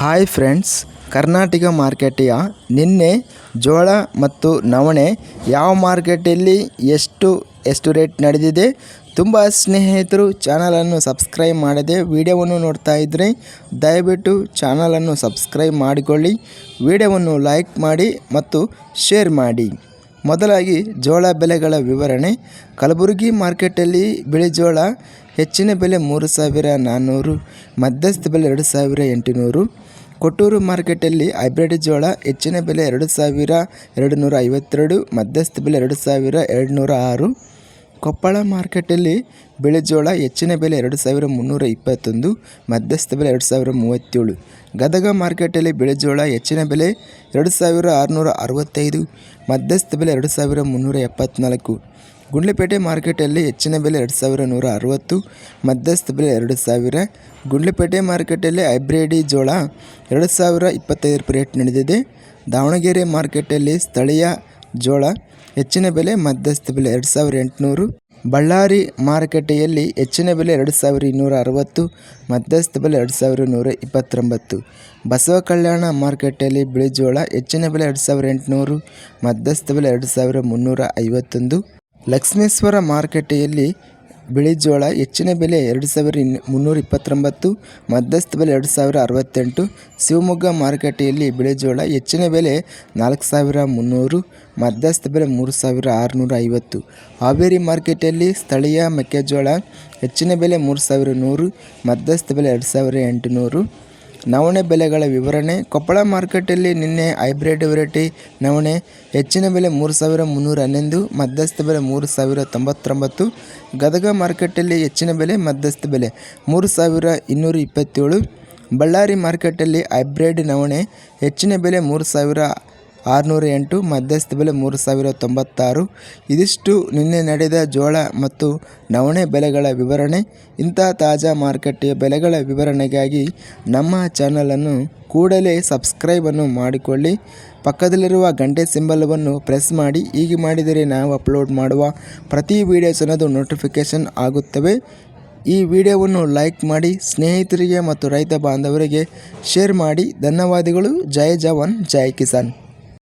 Hi friends, Karnataka ಮಾರ್ಕೆಟಿಯ ನಿನ್ನೆ ಜೋಳ ಮತ್ತು ನವಣೆ ಯಾವ ಮಾರ್ಕೆಟಲ್ಲಿ ಎಷ್ಟು ಎಷ್ಟು ರೇಟ್ ನಡೆದಿದೆ ತುಂಬ ಸ್ನೇಹಿತರು ಚಾನಲನ್ನು ಸಬ್ಸ್ಕ್ರೈಬ್ ಮಾಡದೆ ವಿಡಿಯೋವನ್ನು ನೋಡ್ತಾ ಇದ್ದರೆ ದಯವಿಟ್ಟು ಚಾನಲನ್ನು ಸಬ್ಸ್ಕ್ರೈಬ್ ಮಾಡಿಕೊಳ್ಳಿ, ವಿಡಿಯೋವನ್ನು ಲೈಕ್ ಮಾಡಿ ಮತ್ತು ಶೇರ್ ಮಾಡಿ. ಮೊದಲಾಗಿ ಜೋಳ ಬೆಲೆಗಳ ವಿವರಣೆ. ಕಲಬುರಗಿ ಮಾರ್ಕೆಟಲ್ಲಿ ಬಿಳಿ ಜೋಳ, ಹೆಚ್ಚಿನ ಬೆಲೆ ಮೂರು ಸಾವಿರ ನಾನ್ನೂರು ಮಧ್ಯಸ್ಥ ಬೆಲೆ ಎರಡು ಸಾವಿರ ಎಂಟುನೂರು. ಕೊಟ್ಟೂರು ಮಾರ್ಕೆಟಲ್ಲಿ ಹೈಬ್ರಿಡ್ ಜೋಳ, ಹೆಚ್ಚಿನ ಬೆಲೆ ಎರಡು ಸಾವಿರ ಎರಡು ನೂರ ಐವತ್ತೆರಡು, ಮಧ್ಯಸ್ಥ ಬೆಲೆ ಎರಡು ಸಾವಿರ ಎರಡು ನೂರ ಆರು. ಕೊಪ್ಪಳ ಮಾರ್ಕೆಟಲ್ಲಿ ಬಿಳಿ ಜೋಳ ಹೆಚ್ಚಿನ ಬೆಲೆ ಎರಡು ಸಾವಿರ ಮುನ್ನೂರ ಇಪ್ಪತ್ತೊಂದು, ಮಧ್ಯಸ್ಥ ಬೆಲೆ ಎರಡು ಸಾವಿರ ಮೂವತ್ತೇಳು. ಗದಗ ಮಾರ್ಕೆಟಲ್ಲಿ ಬಿಳಿ ಜೋಳ ಹೆಚ್ಚಿನ ಬೆಲೆ ಎರಡು ಸಾವಿರ ಆರುನೂರ ಅರವತ್ತೈದು, ಮಧ್ಯಸ್ಥ ಬೆಲೆ ಎರಡು ಸಾವಿರ ಮುನ್ನೂರ ಎಪ್ಪತ್ತ್ನಾಲ್ಕು ಗುಂಡ್ಲಪೇಟೆ ಮಾರ್ಕೆಟಲ್ಲಿ ಹೆಚ್ಚಿನ ಬೆಲೆ ಎರಡು ಸಾವಿರ ನೂರ ಅರವತ್ತು, ಮಧ್ಯಸ್ಥ ಬೆಲೆ ಎರಡು ಸಾವಿರ. ಗುಂಡ್ಲಪೇಟೆ ಮಾರ್ಕೆಟಲ್ಲಿ ಹೈಬ್ರಿಡಿ ಜೋಳ ಎರಡು ಸಾವಿರ ಇಪ್ಪತ್ತೈದು ರೇಟ್ ನಡೆದಿದೆ. ದಾವಣಗೆರೆ ಮಾರ್ಕೆಟಲ್ಲಿ ಸ್ಥಳೀಯ ಜೋಳ, ಹೆಚ್ಚಿನ ಬೆಲೆ ಮಧ್ಯಸ್ಥ ಬೆಲೆ ಎರಡು ಸಾವಿರ ಎಂಟುನೂರು, ಬಳ್ಳಾರಿ ಮಾರುಕಟ್ಟೆಯಲ್ಲಿ ಹೆಚ್ಚಿನ ಬೆಲೆ ಎರಡು ಸಾವಿರ ಇನ್ನೂರ ಅರವತ್ತು, ಮಧ್ಯಸ್ಥ ಬೆಲೆ ಎರಡು ಸಾವಿರ ನೂರ ಇಪ್ಪತ್ತೊಂಬತ್ತು. ಬಸವ ಕಲ್ಯಾಣ ಮಾರುಕಟ್ಟೆಯಲ್ಲಿ ಬಿಳಿ ಜೋಳ, ಹೆಚ್ಚಿನ ಬೆಲೆ ಎರಡು ಸಾವಿರ ಎಂಟುನೂರು, ಮಧ್ಯಸ್ಥ ಬೆಲೆ ಎರಡು ಸಾವಿರ ಮುನ್ನೂರ ಐವತ್ತೊಂದು. ಲಕ್ಷ್ಮೇಶ್ವರ ಮಾರುಕಟ್ಟೆಯಲ್ಲಿ ಬಿಳಿ ಜೋಳ ಹೆಚ್ಚಿನ ಬೆಲೆ ಎರಡು ಸಾವಿರ ಮುನ್ನೂರ ಇಪ್ಪತ್ತೊಂಬತ್ತು, ಮಧ್ಯಸ್ಥ ಬೆಲೆ ಎರಡು ಸಾವಿರ ಅರವತ್ತೆಂಟು, ಶಿವಮೊಗ್ಗ ಮಾರುಕಟ್ಟೆಯಲ್ಲಿ ಬಿಳಿ ಜೋಳ ಹೆಚ್ಚಿನ ಬೆಲೆ ನಾಲ್ಕು ಸಾವಿರ ಮುನ್ನೂರು, ಮಧ್ಯಸ್ಥ ಬೆಲೆ ಮೂರು ಸಾವಿರ ಆರುನೂರ ಐವತ್ತು. ಹಾವೇರಿ ಮಾರ್ಕೆಟಲ್ಲಿ ಸ್ಥಳೀಯ ಮೆಕ್ಕೆಜೋಳ ಹೆಚ್ಚಿನ ಬೆಲೆ ಮೂರು ಸಾವಿರ ನೂರು, ಮಧ್ಯಸ್ಥ ಬೆಲೆ ಎರಡು ಸಾವಿರ ಎಂಟುನೂರು ನವಣೆ ಬೆಲೆಗಳ ವಿವರಣೆ. ಕೊಪ್ಪಳ ಮಾರುಕಟ್ಟೆಯಲ್ಲಿ ನಿನ್ನೆ ಹೈಬ್ರಿಡ್ ವೆರೈಟಿ ನವಣೆ. ಹೆಚ್ಚಿನ ಬೆಲೆ ಮೂರು ಸಾವಿರ ಮುನ್ನೂರ ಹನ್ನೊಂದು ಮಧ್ಯಸ್ಥ ಬೆಲೆ ಮೂರು ಸಾವಿರ ತೊಂಬತ್ತೊಂಬತ್ತು. ಗದಗ ಮಾರುಕಟ್ಟೆಯಲ್ಲಿ ಹೆಚ್ಚಿನ ಬೆಲೆ ಮಧ್ಯಸ್ಥ ಬೆಲೆ ಮೂರು ಸಾವಿರ ಇನ್ನೂರ ಇಪ್ಪತ್ತೇಳು. ಬಳ್ಳಾರಿ ಮಾರುಕಟ್ಟೆಯಲ್ಲಿ ಹೈಬ್ರಿಡ್ ನವಣೆ. ಹೆಚ್ಚಿನ ಬೆಲೆ ಮೂರು ಸಾವಿರ ಆರುನೂರ ಎಂಟು ಮಧ್ಯಸ್ಥ ಬೆಲೆ ಮೂರು ಸಾವಿರ ತೊಂಬತ್ತಾರು. ಇದಿಷ್ಟು ನಿನ್ನೆ ನಡೆದ ಜೋಳ ಮತ್ತು ನವಣೆ ಬೆಲೆಗಳ ವಿವರಣೆ. ಇಂಥ ತಾಜಾ ಮಾರುಕಟ್ಟೆಯ ಬೆಲೆಗಳ ವಿವರಣೆಗಾಗಿ ನಮ್ಮ ಚಾನಲನ್ನು ಕೂಡಲೇ ಸಬ್ಸ್ಕ್ರೈಬನ್ನು ಮಾಡಿಕೊಳ್ಳಿ. ಪಕ್ಕದಲ್ಲಿರುವ ಗಂಟೆ ಸಿಂಬಲವನ್ನು ಪ್ರೆಸ್ ಮಾಡಿ. ಹೀಗೆ ಮಾಡಿದರೆ ನಾವು ಅಪ್ಲೋಡ್ ಮಾಡುವ ಪ್ರತಿ ವೀಡಿಯೋಸ್ ಅನ್ನೋದು ನೋಟಿಫಿಕೇಷನ್ ಆಗುತ್ತವೆ. ಈ ವಿಡಿಯೋವನ್ನು ಲೈಕ್ ಮಾಡಿ, ಸ್ನೇಹಿತರಿಗೆ ಮತ್ತು ರೈತ ಬಾಂಧವರಿಗೆ ಶೇರ್ ಮಾಡಿ. ಧನ್ಯವಾದಗಳು. ಜೈ ಜವಾನ್, ಜೈ ಕಿಸಾನ್.